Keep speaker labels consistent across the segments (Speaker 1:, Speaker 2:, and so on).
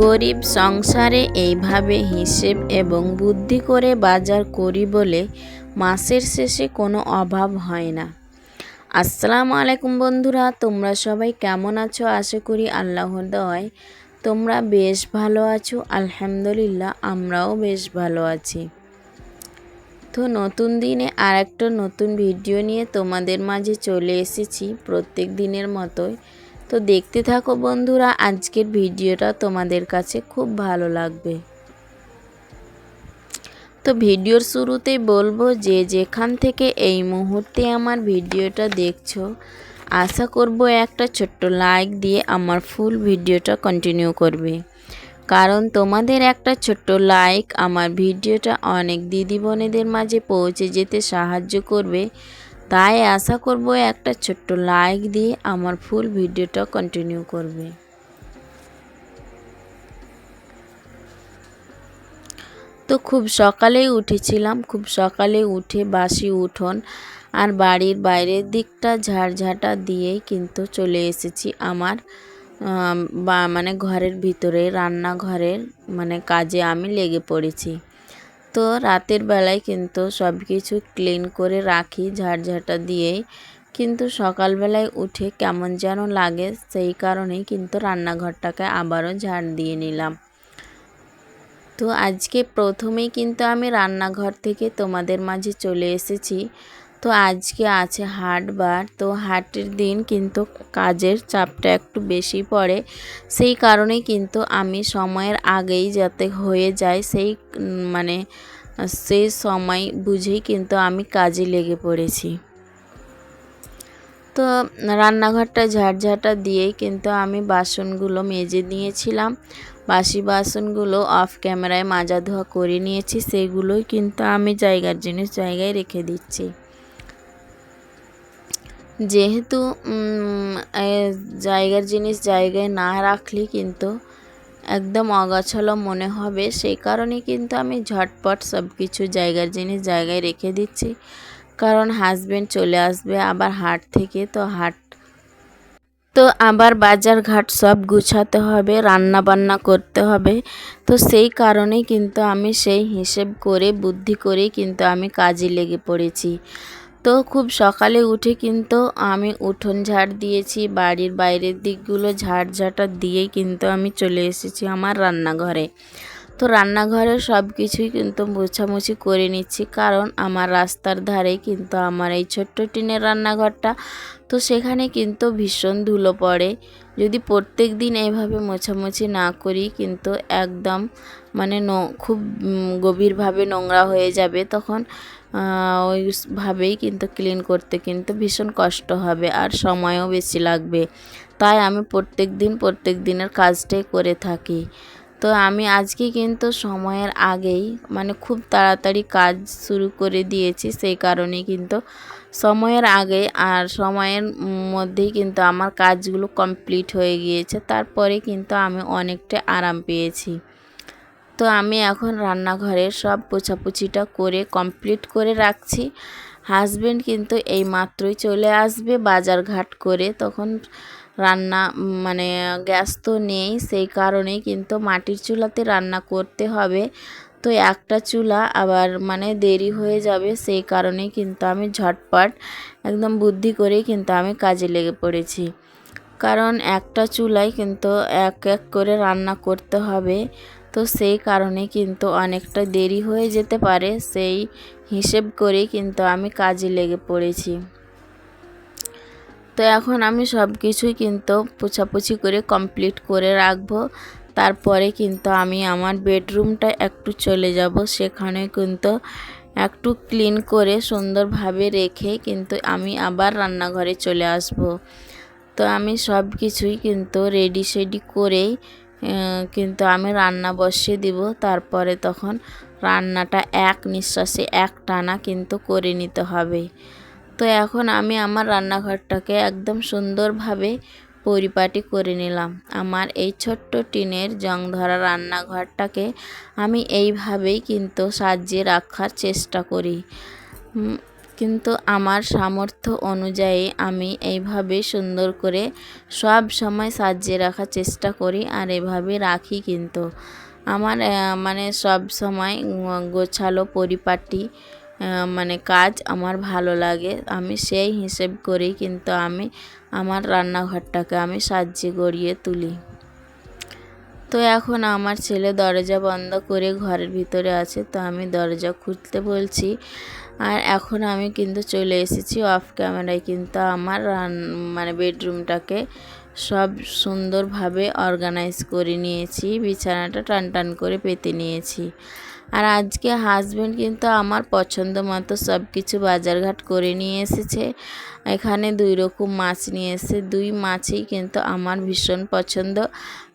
Speaker 1: গরিব সংসারে এইভাবে হিসেব এবং বুদ্ধি করে বাজার করি বলে মাসের শেষে কোনো অভাব হয় না। আসসালামু আলাইকুম বন্ধুরা, তোমরা সবাই কেমন আছো? আশা করি আল্লাহর দয় তোমরা বেশ ভালো আছো। আলহামদুলিল্লাহ, আমরাও বেশ ভালো আছি। তো নতুন দিনে আর একটা নতুন ভিডিও নিয়ে তোমাদের মাঝে চলে এসেছি প্রত্যেক দিনের মতোই। তো দেখতে থাকো বন্ধুরা, আজকের ভিডিওটা তোমাদের কাছে খুব ভালো লাগবে। তো ভিডিওর শুরুতেই বলব যে যেখান থেকে এই মুহূর্তে আমার ভিডিওটা দেখছ, আশা করব একটা ছোট্ট লাইক দিয়ে আমার ফুল ভিডিওটা কন্টিনিউ করবে। কারণ তোমাদের একটা ছোট্ট লাইক আমার ভিডিওটা অনেক দিদি বোনেদের মাঝে পৌঁছে যেতে সাহায্য করবে। তাই আশা করব একটা ছোট্ট লাইক দিয়ে আমার ফুল ভিডিওটা কন্টিনিউ করবে। তো খুব সকালেই উঠেছিলাম, খুব সকালে উঠে বাসি উঠোন আর বাড়ির বাইরের দিকটা ঝাড়ঝাঁটা দিয়েই কিন্তু চলে এসেছি আমার বা মানে ঘরের ভিতরে, রান্নাঘরের মানে কাজে আমি লেগে পড়েছি। তো রাতের বেলায় কিন্তু সব কিছু ক্লিন করে রাখি ঝাড়ঝাঁটা দিয়েই। কিন্তু সকালবেলায় উঠে কেমন যেন লাগে, সেই কারণেই কিন্তু রান্নাঘরটাকে আবারও ঝাড় দিয়ে নিলাম। তো আজকে প্রথমেই কিন্তু আমি রান্নাঘর থেকে তোমাদের মাঝে চলে এসেছি। তো আজকে আছে হাটবার, তো হাটের দিন কিন্তু কাজের চাপটা একটু বেশি পড়ে। সেই কারণেই কিন্তু আমি সময়ের আগেই যাতে হয়ে যায় সেই মানে সেই সময় বুঝেই কিন্তু আমি কাজে লেগে পড়েছি। তো রান্নাঘরটা ঝাড়ঝাঁটা দিয়েই কিন্তু আমি বাসনগুলো মেজে নিয়েছিলাম। বাসি বাসনগুলো অফ ক্যামেরায় মাজা ধোয়া করে নিয়েছি, সেগুলোই কিন্তু আমি জায়গার জিনিস জায়গায় রেখে দিচ্ছি। যেহেতু জায়গার জিনিস জায়গায় না রাখলে কিন্তু একদম অগাছালো মনে হবে। সেই কারণে কিন্তু আমি ঝটপট সব কিছু জায়গার জিনিস জায়গায় রেখে দিচ্ছি। কারণ হাজব্যান্ড চলে আসবে আবার হাট থেকে, তো হাট, তো আবার বাজার ঘাট সব গুছাতে হবে রান্না বান্না করতে হবে। তো সেই কারণেই কিন্তু আমি সেই হিসেব করে, বুদ্ধি করেই কিন্তু আমি কাজে লেগে পড়েছি। তো খুব সকালে উঠে কিন্তু আমি উঠোন ঝাড় দিয়েছি, বাড়ির বাইরের দিকগুলো ঝাড় ঝাঁটা দিয়ে কিন্তু আমি চলে এসেছি আমার রান্নাঘরে। তো রান্নাঘরে সব কিছুই কিন্তু মোছামুছি করে নিচ্ছি, কারণ আমার রাস্তার ধারেই কিন্তু আমার এই ছোট্ট টিনের রান্নাঘরটা। তো সেখানে কিন্তু ভীষণ ধুলো পড়ে। যদি প্রত্যেক দিন এইভাবে মোছামুছি না করি কিন্তু একদম মানে খুব গভীরভাবে নোংরা হয়ে যাবে, তখন ওইভাবেই কিন্তু ক্লিন করতে কিন্তু ভীষণ কষ্ট হবে আর সময়ও বেশি লাগবে। তাই আমি প্রত্যেক দিন, প্রত্যেক দিনের কাজটাই করে থাকি। তো আমি আজকে কিন্তু সময়ের আগেই মানে খুব তাড়াতাড়ি কাজ শুরু করে দিয়েছি, সেই কারণে কিন্তু সময়ের আগে আর সময়ের মধ্যেই কিন্তু আমার কাজগুলো কমপ্লিট হয়ে গিয়েছে, তারপরে কিন্তু আমি অনেকটা আরাম পেয়েছি। তো আমি এখন রান্নাঘরের সব পোছাপুছিটা করে কমপ্লিট করে রাখছি। হাজব্যান্ড কিন্তু এই মাত্রই চলে আসবে বাজার ঘাট করে, তখন রান্না মানে গ্যাস তো নেই, সেই কারণেই কিন্তু মাটির চুলাতে রান্না করতে হবে। তো একটা চুলা আবার মানে দেরি হয়ে যাবে, সেই কারণেই কিন্তু আমি ঝটপট একদম বুদ্ধি করেই কিন্তু আমি কাজে লেগে পড়েছি। কারণ একটা চুলায় কিন্তু এক এক করে রান্না করতে হবে, তো সেই কারণে কিন্তু অনেকটা দেরি হয়ে যেতে পারে, সেই হিসেব করে কিন্তু আমি কাজে লেগে পড়েছি। তো এখন আমি সব কিছুই কিন্তু পোছাপুছি করে কমপ্লিট করে রাখব। তারপরে কিন্তু আমি আমার বেডরুমটা একটু চলে যাব। সেখানে কিন্তু একটু ক্লিন করে সুন্দরভাবে রেখে কিন্তু আমি আবার রান্নাঘরে চলে আসব। তো আমি সব কিছুই কিন্তু রেডি সেডি করেই কিন্তু আমি রান্না বসিয়ে দিব। তারপরে তখন রান্নাটা এক নিঃশ্বাসে এক টানা কিন্তু করে নিতে হবে। তো এখন আমি আমার রান্নাঘরটাকে একদম সুন্দরভাবে পরিপাটি করে নিলাম। আমার এই ছোট্ট টিনের জং ধরা রান্নাঘরটাকে আমি এইভাবেই কিন্তু সাজিয়ে রাখার চেষ্টা করি। কিন্তু আমার সামর্থ্য অনুযায়ী আমি এইভাবে সুন্দর করে সব সময় সাজিয়ে রাখার চেষ্টা করি আর এভাবে রাখি কিন্তু। আমার মানে সব সময় গোছালো পরিপাটি মানে কাজ আমার ভালো লাগে। আমি সেই হিসেব করেই কিন্তু আমি আমার রান্নাঘরটাকে আমি সাজিয়ে গড়িয়ে তুলি। তো এখন আমার ছেলে দরজা বন্ধ করে ঘরের ভিতরে আছে, তো আমি দরজা খুলতে বলছি। আর এখন আমি কিন্তু চলে এসেছি অফ ক্যামেরায় কিন্তু আমার রান- মানে বেডরুমটাকে সব সুন্দরভাবে অর্গানাইজ করে নিয়েছি। বিছানাটা টান টান করে পেতে নিয়েছি। আর আজকে হাজবেন্ড কিন্তু আমার পছন্দ মতো সব কিছু বাজারঘাট করে নিয়ে এসেছে। এখানে দুই রকম মাছ নিয়ে এসে দুই মাছই কিন্তু আমার ভীষণ পছন্দ।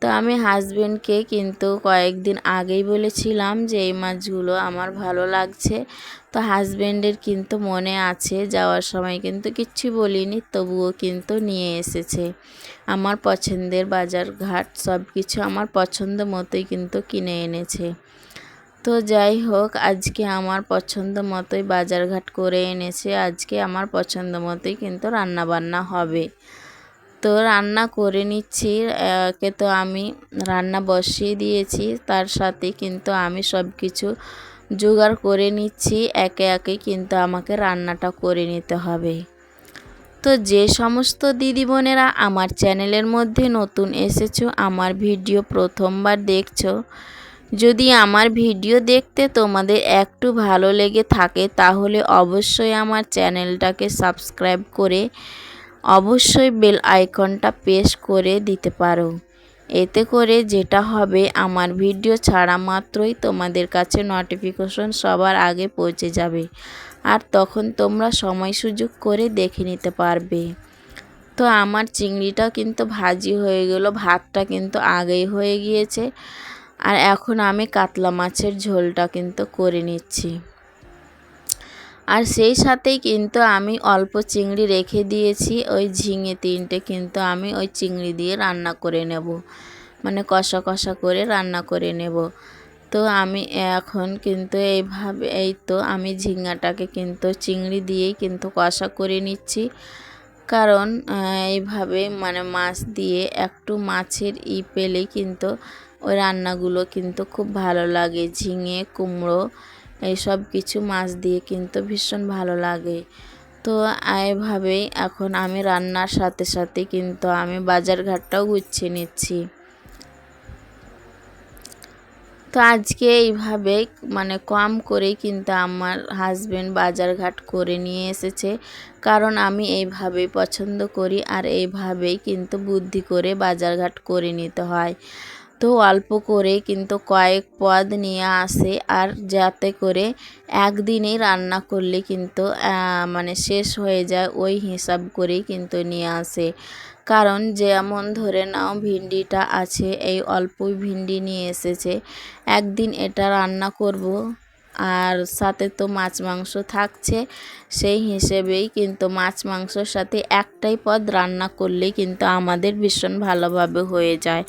Speaker 1: তো আমি হাজবেন্ডকে কিন্তু কয়েকদিন আগেই বলেছিলাম যে এই মাছগুলো আমার ভালো লাগছে। তো হাজবেন্ডের কিন্তু মনে আছে, যাওয়ার সময় কিন্তু কিচ্ছু বলিনি, তবুও কিন্তু নিয়ে এসেছে। আমার পছন্দের বাজার ঘাট সব কিছু আমার পছন্দ মতোই কিন্তু কিনে এনেছে। তো যাই হোক, আজকে আমার পছন্দ মতোই বাজারঘাট করে এনেছে। আজকে আমার পছন্দ মতোই কিন্তু রান্না বান্না হবে। তো রান্না করে নিচ্ছি। একে তো আমি রান্না বসিয়ে দিয়েছি, তার সাথে কিন্তু আমি সব কিছু জোগাড় করে নিচ্ছি। একে একে কিন্তু আমাকে রান্নাটা করে নিতে হবে। তো যে সমস্ত দিদি বোনেরা আমার চ্যানেলের মধ্যে নতুন এসেছ, আমার ভিডিও প্রথমবার দেখছ যদি আমার ভিডিও দেখতে তোমাদের একটু ভালো লেগে থাকে, তাহলে অবশ্যই আমার চ্যানেলটাকে সাবস্ক্রাইব করে অবশ্যই বেল আইকনটা প্রেস করে দিতে পারো। এতে করে যেটা হবে, আমার ভিডিও ছাড়া মাত্রই তোমাদের কাছে নোটিফিকেশন সবার আগে পৌঁছে যাবে আর তখন তোমরা সময় সুযোগ করে দেখে নিতে পারবে। তো আমার চিংড়িটা কিন্তু ভাজি হয়ে গেল, ভাতটা কিন্তু আগেই হয়ে গিয়েছে। আর এখন আমি কাতলা মাছের ঝোলটা কিন্তু করে নিচ্ছি। আর সেই সাথেই কিন্তু আমি অল্প চিংড়ি রেখে দিয়েছি, ওই ঝিঙে তিনটে কিন্তু আমি ওই চিংড়ি দিয়ে রান্না করে নেব। মানে কষা কষা করে রান্না করে নেব। তো আমি এখন কিন্তু এইভাবে, এই তো আমি ঝিঙ্গাটাকে কিন্তু চিংড়ি দিয়েই কিন্তু কষা করে নিচ্ছি। কারণ এইভাবে মানে মাছ দিয়ে একটু মাছের ই পেলেই কিন্তু ওই রান্নাগুলো কিন্তু খুব ভালো লাগে। ঝিঙে, কুমড়ো এইসব কিছু মাছ দিয়ে কিন্তু ভীষণ ভালো লাগে। তো এভাবেই এখন আমি রান্নার সাথে সাথে কিন্তু আমি বাজার ঘাটটাও গুছিয়ে নিচ্ছি। তো আজকে এইভাবে মানে কম করেই কিন্তু আমার হাজবেন্ড বাজারঘাট করে নিয়ে এসেছে। কারণ আমি এইভাবেই পছন্দ করি আর এইভাবেই কিন্তু বুদ্ধি করে বাজারঘাট করে নিতে হয়। তো অল্প করে কিন্তু কয়েক পদ নিয়ে আসে আর যাতে করে একদিনেই রান্না করলে কিন্তু মানে শেষ হয়ে যায় ওই হিসাব করেই কিন্তু নিয়ে আসে। কারণ যেমন ধরে নাও ভিন্ডিটা আছে, এই অল্প ভিন্ডি নিয়ে এসেছে, একদিন এটা রান্না করব আর সাথে তো মাছ মাংস থাকছে, সেই হিসেবেই কিন্তু মাছ মাংসর সাথে একটাই পদ রান্না করলে কিন্তু আমাদের ভীষণ ভালোভাবে হয়ে যায়।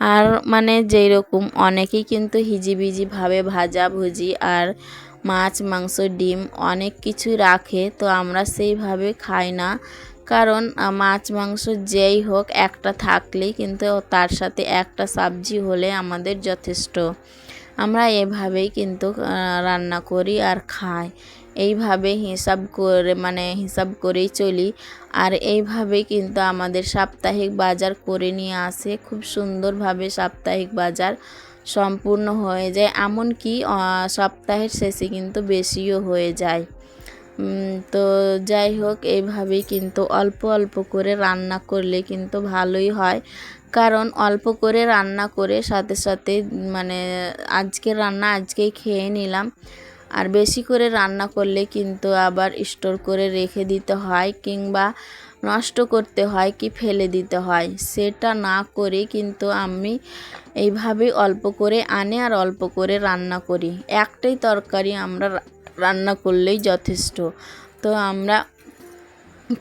Speaker 1: আর মানে যেই রকম, অনেকেই কিন্তু হিজিবিজিভাবে ভাজা ভুজি আর মাছ, মাংস, ডিম অনেক কিছু রাখে, তো আমরা সেইভাবে খাই না। কারণ মাছ, মাংস যেই হোক একটা থাকলেই কিন্তু তার সাথে একটা সবজি হলে আমাদের যথেষ্ট। আমরা এভাবেই কিন্তু রান্না করি আর খাই। এইভাবে হিসাব করে মানে হিসাব করেই চলি। আর এইভাবেই কিন্তু আমাদের সাপ্তাহিক বাজার করে নিয়ে আসে। খুব সুন্দরভাবে সাপ্তাহিক বাজার সম্পূর্ণ হয়ে যায়। এমনকি সপ্তাহের শেষে কিন্তু বেশিও হয়ে যায়। তো যাই হোক, এইভাবেই কিন্তু অল্প অল্প করে রান্না করলে কিন্তু ভালোই হয়। কারণ অল্প করে রান্না করে সাথে সাথে মানে আজকের রান্না আজকেই খেয়ে নিলাম। আর বেশি করে রান্না করলে কিন্তু আবার স্টোর করে রেখে দিতে হয় কিংবা নষ্ট করতে হয় কি ফেলে দিতে হয়। সেটা না করে কিন্তু আমি এইভাবে অল্প করে আনে আর অল্প করে রান্না করি। একটাই তরকারি আমরা রান্না করলেই যথেষ্ট। তো আমরা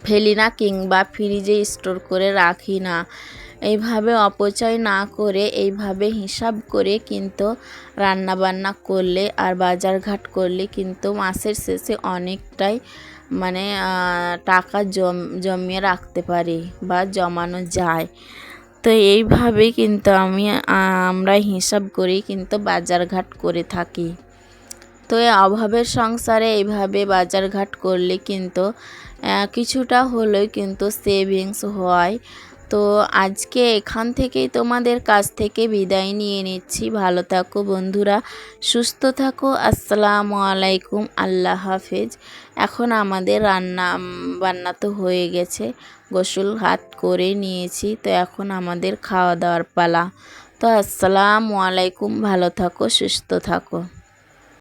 Speaker 1: ফেলি না কিংবা ফ্রিজে স্টোর করে রাখি না। এইভাবে অপচয় না করে, এইভাবে হিসাব করে কিন্তু রান্না বান্না করলে আর বাজারঘাট করলে কিন্তু মাসের শেষে অনেকটাই মানে টাকা জম, জমিয়ে রাখতে পারি বা জমানো যায়। তো এইভাবে কিন্তু আমি আমরা হিসাব করি কিন্তু বাজারঘাট করে থাকি। তো অভাবের সংসারে এইভাবে বাজারঘাট করলে কিন্তু কিছুটা হলেও কিন্তু সেভিংস হয়। তো আজকে এখান থেকেই তোমাদের কাছ থেকে বিদায় নিয়ে নিচ্ছি। ভালো থাকো বন্ধুরা, সুস্থ থাকো, আসসালামু আলাইকুম, আল্লাহ হাফেজ। এখন আমাদের রান্না বান্না তো হয়ে গেছে, গোসল হাত করে নিয়েছি, তো এখন আমাদের খাওয়া দাওয়ার পালা। তো আসসালামু আলাইকুম, ভালো থাকো, সুস্থ থাকো।